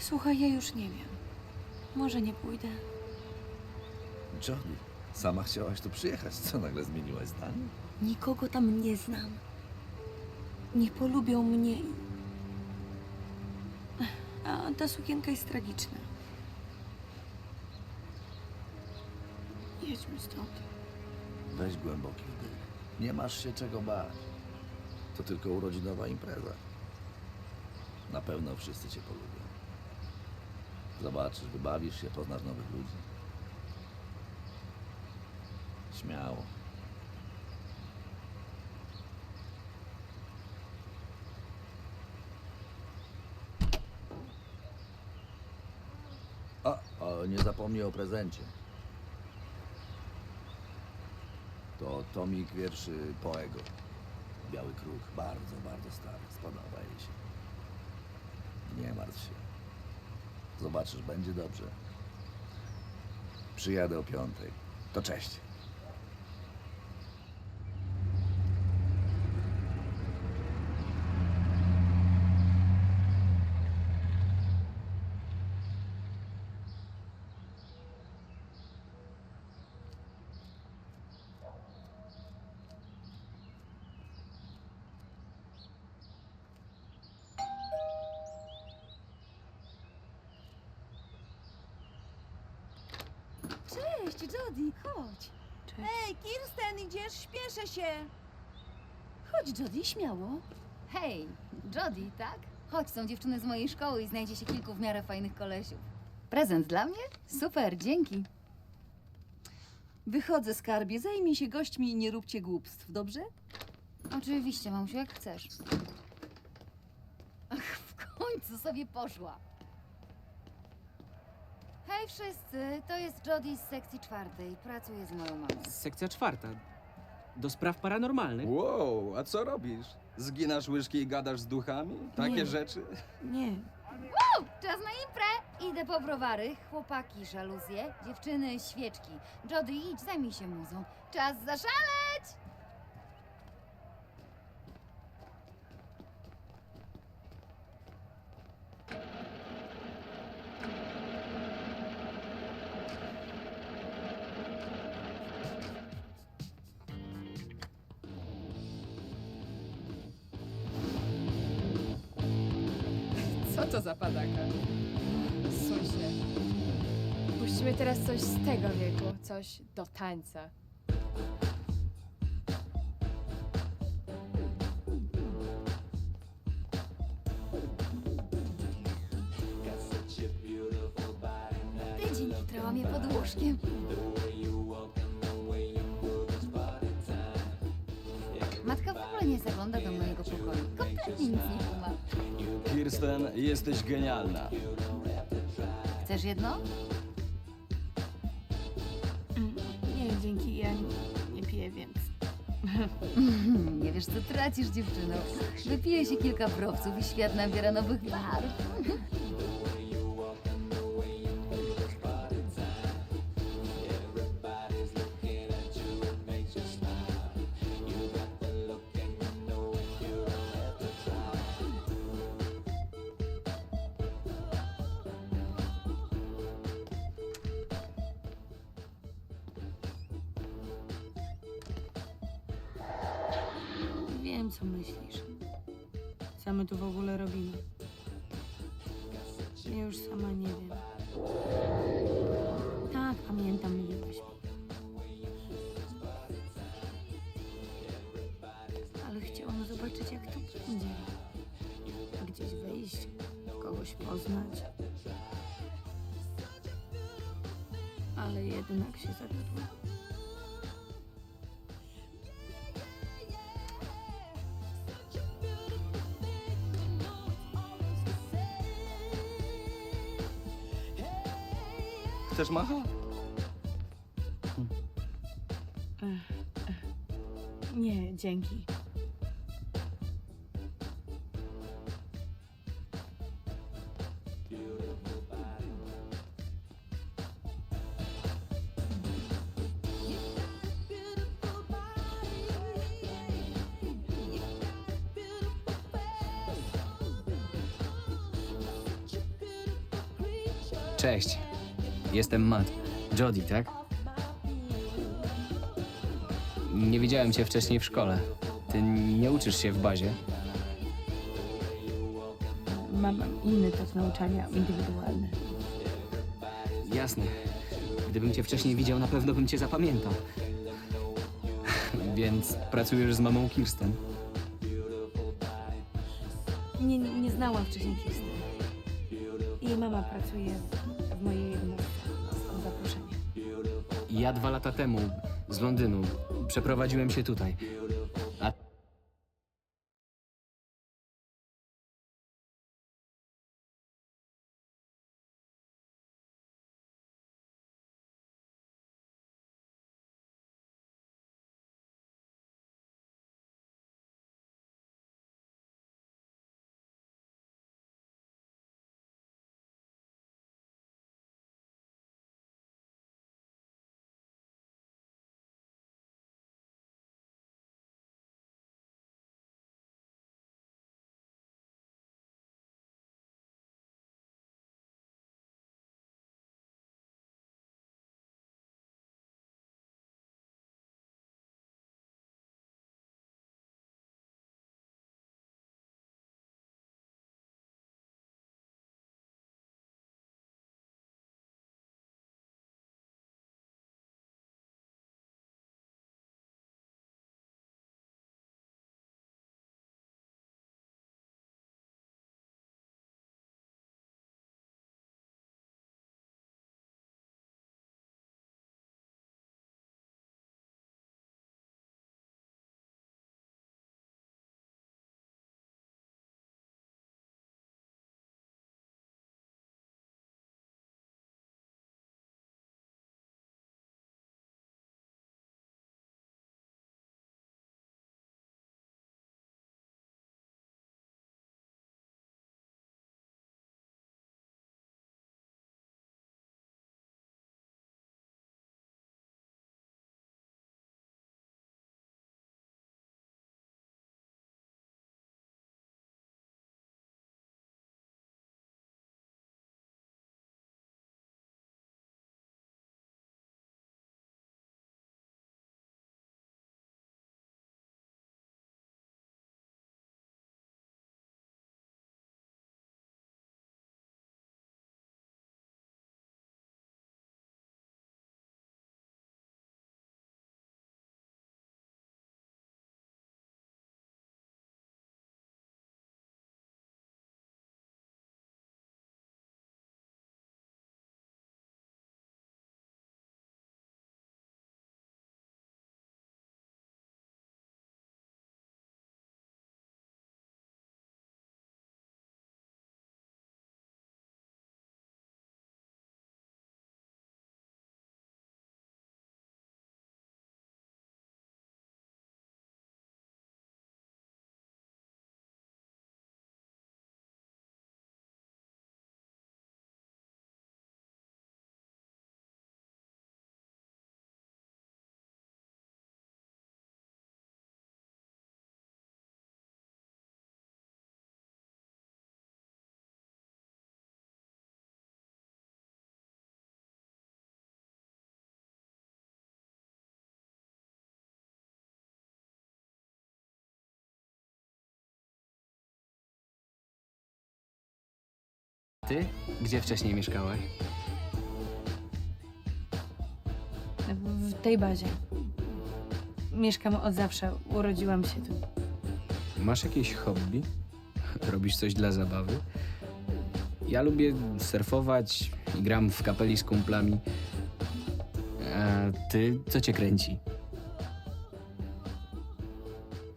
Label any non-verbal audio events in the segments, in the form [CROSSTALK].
Słuchaj, ja już nie wiem. Może nie pójdę. Johnny, sama chciałaś tu przyjechać. Co nagle zmieniłaś zdanie? Nikogo tam nie znam. Nie polubią mnie. i- A ta sukienka jest tragiczna. Jedźmy stąd. Weź głęboki wdech. Nie masz się czego bać. To tylko urodzinowa impreza. Na pewno wszyscy cię polubią. Zobaczysz, wybawisz się, poznasz nowych ludzi. Śmiało. O, o, nie zapomnij o prezencie. To tomik wierszy Poego. Biały kruk, bardzo, bardzo stary. Spodoba jej się. Nie martw się. Zobaczysz, będzie dobrze. Przyjadę o piątej. To cześć. Cześć, Jody, chodź. Cześć. Ej, Kirsten, idziesz? Śpieszę się. Chodź, Jody, śmiało. Hej, Jody, tak? Chodź, są dziewczyny z mojej szkoły i znajdzie się kilku w miarę fajnych kolesiów. Prezent dla mnie? Super, dzięki. Wychodzę, skarbie. Zajmij się gośćmi i nie róbcie głupstw, dobrze? Oczywiście, mamusiu, jak chcesz. Ach, w końcu sobie poszła. Hej wszyscy, to jest Jody z sekcji czwartej. Pracuję z moją mamą. Sekcja czwarta. Do spraw paranormalnych. Wow, a co robisz? Zginasz łyżki i gadasz z duchami? Takie Nie. rzeczy? Nie, Czas na imprę! Idę po browary, chłopaki żaluzje, dziewczyny świeczki. Jody, idź, zajmij się muzą. Czas zaszaleć! To za padaka? Suń się. Puścimy teraz coś z tego wieku, coś do tańca. Jesteś genialna. Chcesz jedno? nie, dzięki. Ja nie, nie piję, więc. [LAUGHS] Nie wiesz, co tracisz, dziewczyno. Wypije się kilka browców i świat nabiera nowych barw. Ale chciałam zobaczyć, jak to będzie. Gdzieś wejść, kogoś poznać. Ale jednak się zawiodłam. Chcesz macha? Nie, dzięki. Jestem Matt. Jody, tak? Nie widziałem cię wcześniej w szkole. Ty nie uczysz się w bazie? Mam inny tok nauczania, indywidualny. Jasne. Gdybym cię wcześniej widział, na pewno bym cię zapamiętał. Więc pracujesz z mamą Kirsten. Nie, nie znałam wcześniej Kirsten. Jej mama pracuje w mojej jednostce. Ja dwa lata temu z Londynu przeprowadziłem się tutaj. Ty? Gdzie wcześniej mieszkałaś? W tej bazie. Mieszkam od zawsze. Urodziłam się tu. Masz jakieś hobby? [LAUGHS] Robisz coś dla zabawy? Ja lubię surfować i gram w kapeli z kumplami. A ty, co cię kręci?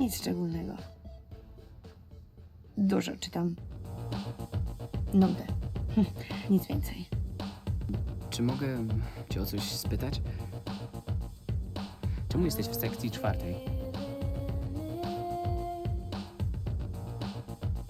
Nic szczególnego. Dużo czytam. Nudę. Hm, Nic więcej. Czy mogę cię o coś spytać? Czemu jesteś w sekcji czwartej?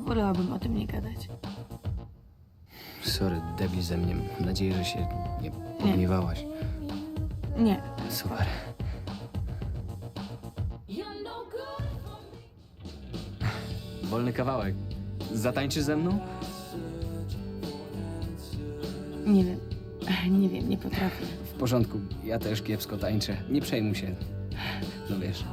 Wolałabym o tym nie gadać. Sorry, debil ze mnie. Mam nadzieję, że się nie pogniewałaś. Nie, Super. Wolny kawałek. Zatańczysz ze mną? Nie wiem. Nie wiem, nie potrafię. W porządku, ja też kiepsko tańczę. Nie przejmuj się. No wiesz.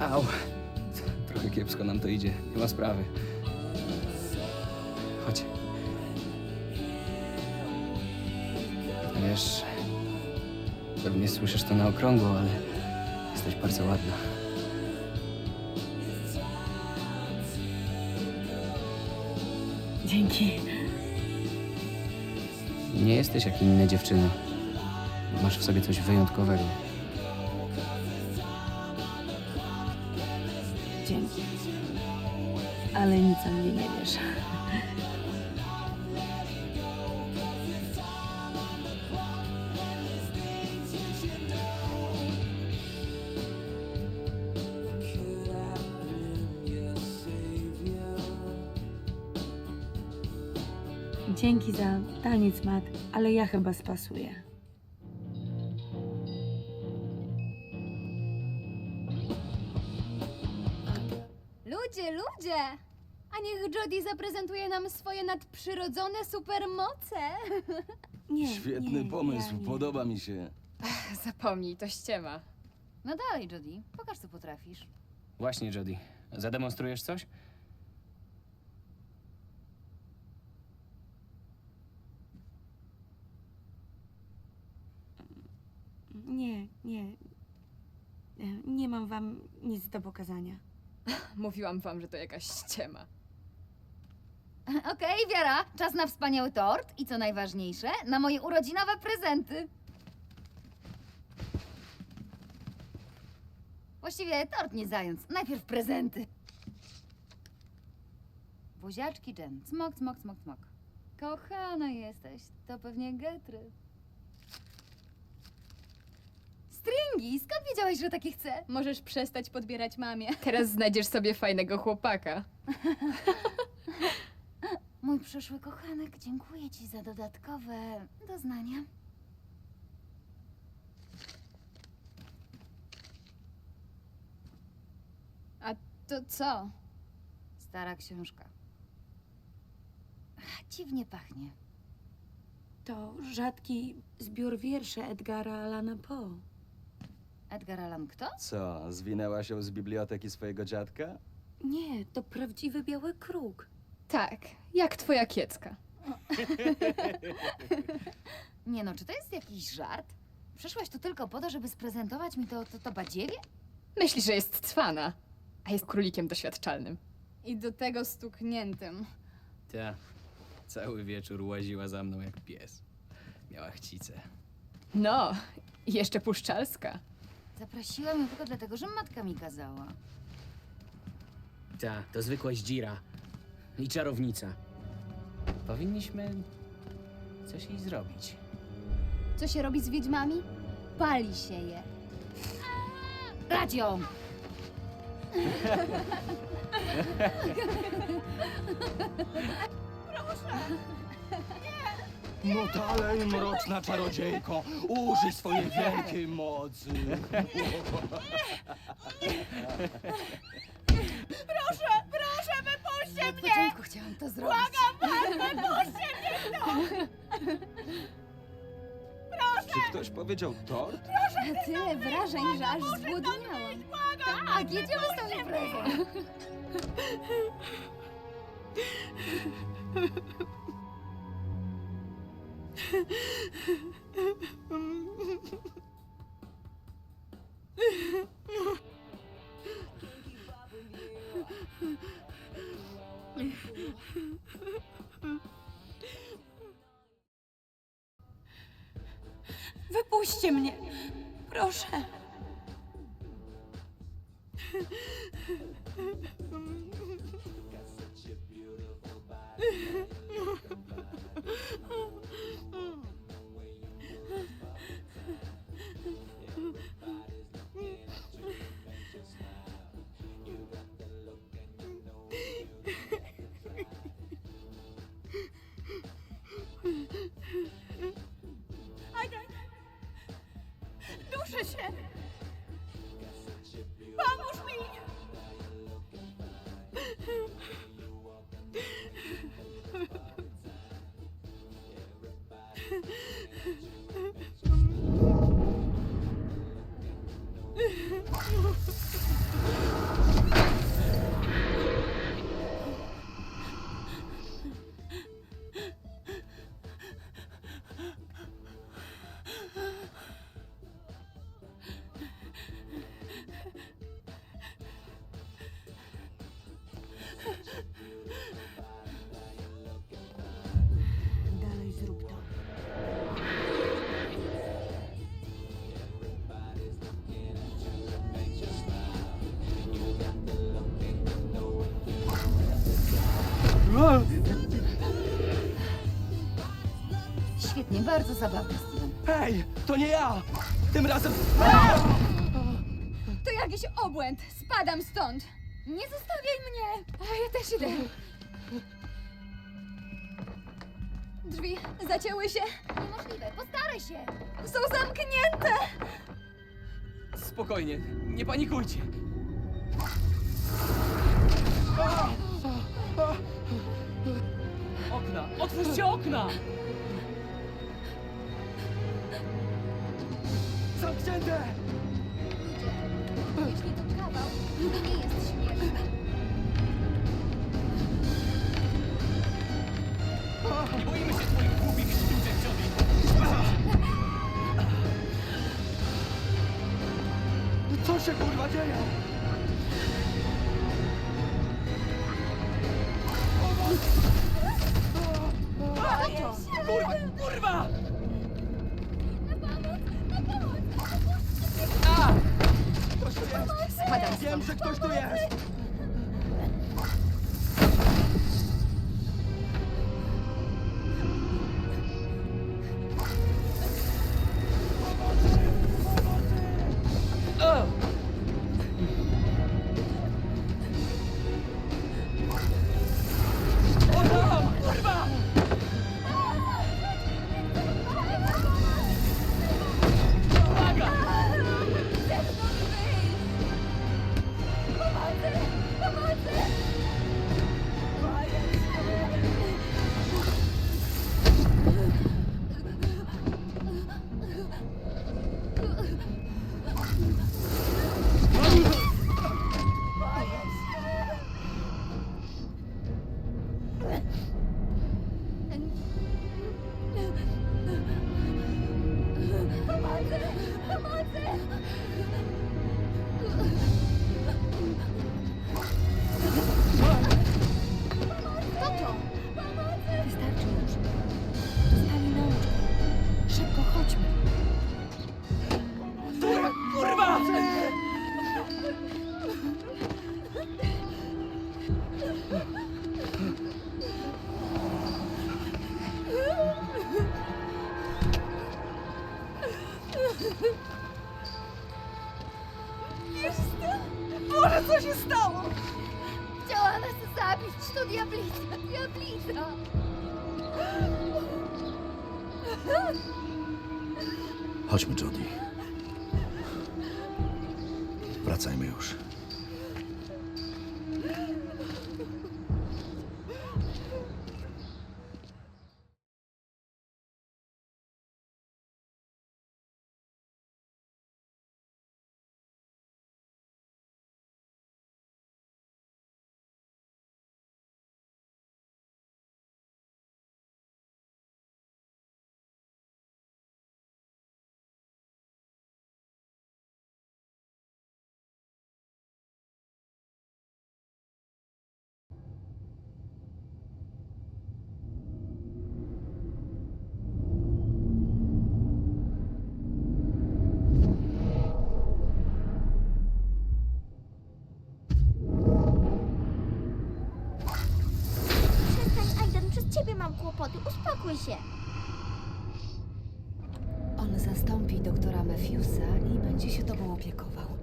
Au. Kiepsko nam to idzie. Nie ma sprawy. Chodź. Wiesz, pewnie słyszysz to na okrągło, ale jesteś bardzo ładna. Dzięki. Nie jesteś jak inne dziewczyny. Masz w sobie coś wyjątkowego. Ale nic o mnie nie wiesz. Dzięki za taniec, Mat, ale ja chyba spasuję. Jodie zaprezentuje nam swoje nadprzyrodzone supermoce. [LAUGHS] Nie, Świetny nie, pomysł, ja nie. podoba mi się. Zapomnij, to ściema. No dalej, Jodie, pokaż co potrafisz. Właśnie, Jody. Zademonstrujesz coś? Nie, nie. E, Nie mam wam nic do pokazania. [LAUGHS] Mówiłam wam, że to jakaś ściema. [LAUGHS] Okej, Wiara, czas na wspaniały tort i co najważniejsze, na moje urodzinowe prezenty. Właściwie tort nie zając, najpierw prezenty. Buziaczki Jen, smok, smok, smok, smok. Kochana jesteś, to pewnie getry. Stringi, skąd wiedziałeś, że takie chcę? Możesz przestać podbierać mamie. Teraz znajdziesz sobie fajnego chłopaka. [LAUGHS] Mój przyszły kochanek, dziękuję ci za dodatkowe doznania. A to co? Stara książka. Ach, Dziwnie pachnie. To rzadki zbiór wierszy Edgara Allana Poe. Edgar Allan kto? Co, zwinęła się z biblioteki swojego dziadka? Nie, to prawdziwy biały kruk. Tak, jak twoja kiecka. [LAUGHS] Nie no, czy to jest jakiś żart? Przyszłaś tu tylko po to, żeby sprezentować mi to, to, to badziewie? Myśli, że jest cwana, a jest królikiem doświadczalnym. I do tego stukniętym. Ta. Cały wieczór łaziła za mną jak pies. Miała chcicę. No, i jeszcze puszczalska. Zaprosiłam ją tylko dlatego, że matka mi kazała. Ta, to zwykła zdzira. I czarownica. Powinniśmy coś jej zrobić. Co się robi z wiedźmami? Pali się je. Radzią! [LAUGHS] No dalej, mroczna czarodziejko, użyj swojej wielkiej mocy. Od początku chciałam to zrobić. Czy ktoś powiedział tort? Tyle wrażeń, że aż zgłodniałam. Tak, jedziemy z tą imprezą. [LAUGHS] Wypuśćcie mnie! Proszę! Steven. Hej, to nie ja! Tym razem... To jakiś obłęd. Spadam stąd. Nie zostawiaj mnie! A ja też idę. Drzwi zacięły się. Niemożliwe, postaraj się! Są zamknięte. Spokojnie, nie panikujcie. Okna! Otwórzcie okna! Ludzie, jeśli to kawał, to nie jest śmieszne. Boimy się twoich głupich sztuczek, Jody! Co się kurwa dzieje? Come on, Sam! Come on, Sam! Kłopoty. Uspokój się. On zastąpi doktora Matthewsa i będzie się tobą opiekował.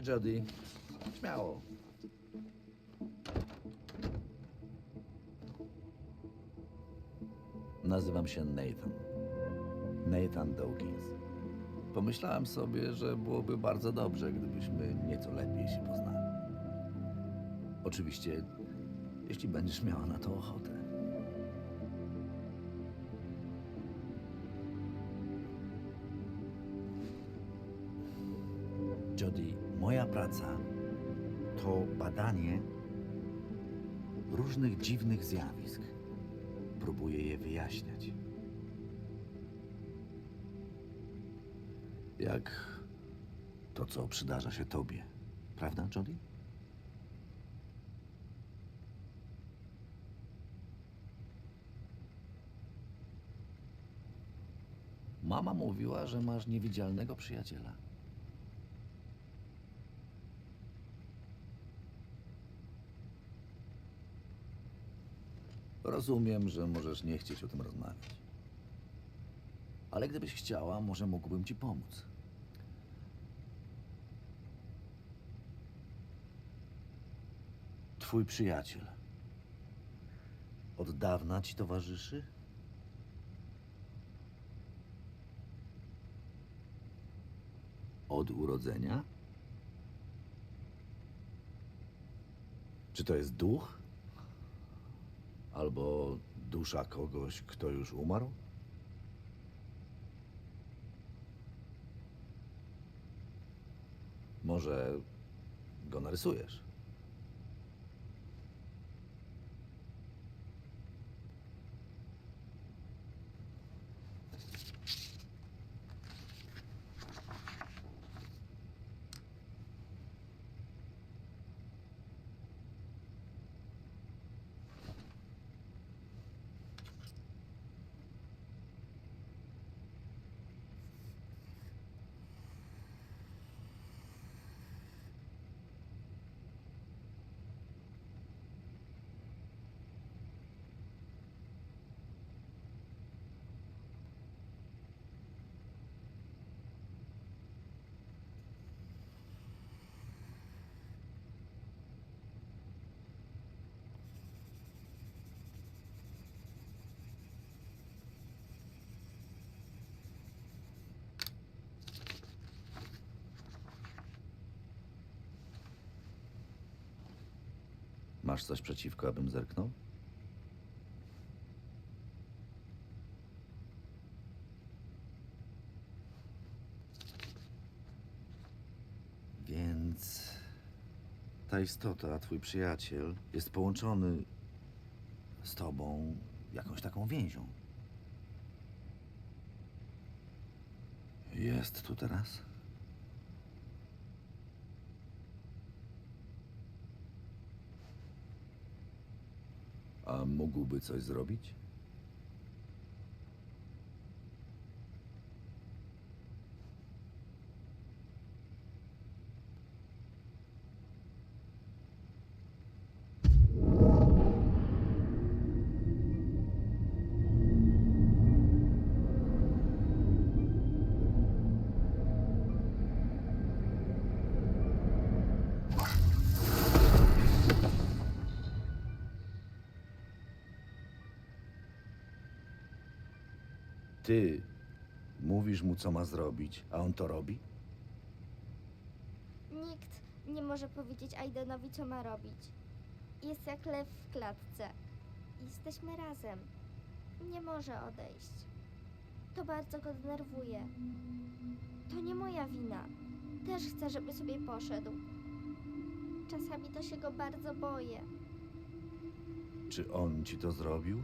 Okej, Jody. Śmiało. Nazywam się Nathan. Nathan Dawkins. Pomyślałem sobie, że byłoby bardzo dobrze, gdybyśmy nieco lepiej się poznali. Oczywiście, jeśli będziesz miała na to ochotę. Jody, moja praca to badanie różnych dziwnych zjawisk. Próbuję je wyjaśniać. Jak to, co przydarza się tobie. Prawda, Jody? Mama mówiła, że masz niewidzialnego przyjaciela. Rozumiem, że możesz nie chcieć o tym rozmawiać. Ale gdybyś chciała, może mógłbym ci pomóc. Twój przyjaciel. Od dawna ci towarzyszy? Od urodzenia? Czy to jest duch? Albo dusza kogoś, kto już umarł? Może go narysujesz? Masz coś przeciwko, abym zerknął? Więc ta istota, twój przyjaciel, jest połączony z tobą jakąś taką więzią. Jest tu teraz? A mógłby coś zrobić? Ty mówisz mu, co ma zrobić, a on to robi? Nikt nie może powiedzieć Aidenowi, co ma robić. Jest jak lew w klatce. Jesteśmy razem. Nie może odejść. To bardzo go denerwuje. To nie moja wina. Też chcę, żeby sobie poszedł. Czasami to się go bardzo boję. Czy on ci to zrobił?